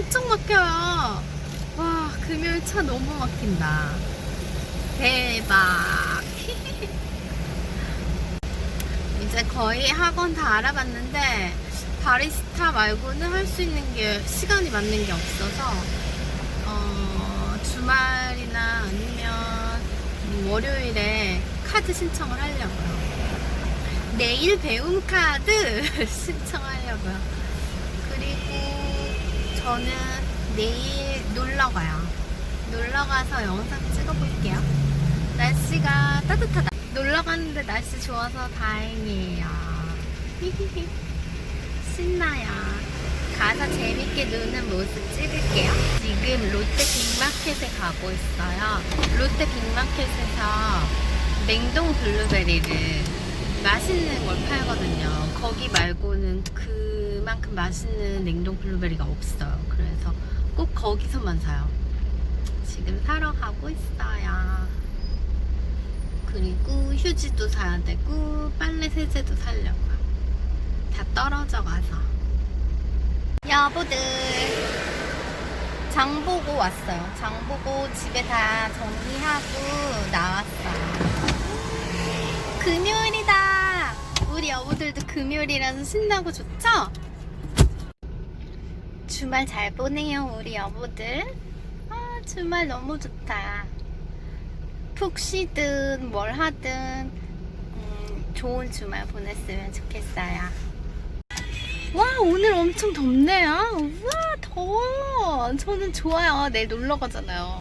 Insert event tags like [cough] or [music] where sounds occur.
엄청 막혀요. 와, 금요일 차 너무 막힌다. 대박. [laughs] 이제 거의 학원 다 알아봤는데, 바리스타 말고는 할 수 있는 게, 시간이 맞는 게 없어서, 어, 주말이나 아니면 뭐 월요일에 카드 신청을 하려고요. 내일 배움 카드 [laughs] 신청하려고요. 저는 내일 놀러 가요. 놀러 가서 영상 찍어볼게요. 날씨가 따뜻하다. 놀러 가는데 날씨 좋아서 다행이에요. 신나요. 가서 재밌게 노는 모습 찍을게요. 지금 롯데 빅마켓에 가고 있어요. 롯데 빅마켓에서 냉동 블루베리를 맛있는 걸 팔거든요. 거기 말고는 그 만큼 맛있는 냉동 블루베리가 없어요. 그래서 꼭 거기서만 사요. 지금 사러 가고 있어요. 그리고 휴지도 사야 되고 빨래 세제도 사려고요. 다 떨어져 가서. 여보들 장 보고 왔어요. 장 보고 집에 다 정리하고 나왔어요. 금요일이다. 우리 여보들도 금요일이라서 신나고 좋죠? 주말 잘 보내요, 우리 여보들. 아, 주말 너무 좋다. 푹 쉬든 뭘 하든 음, 좋은 주말 보냈으면 좋겠어요. 와, 오늘 엄청 덥네요. 우와, 더워. 저는 좋아요. 내일 놀러 가잖아요.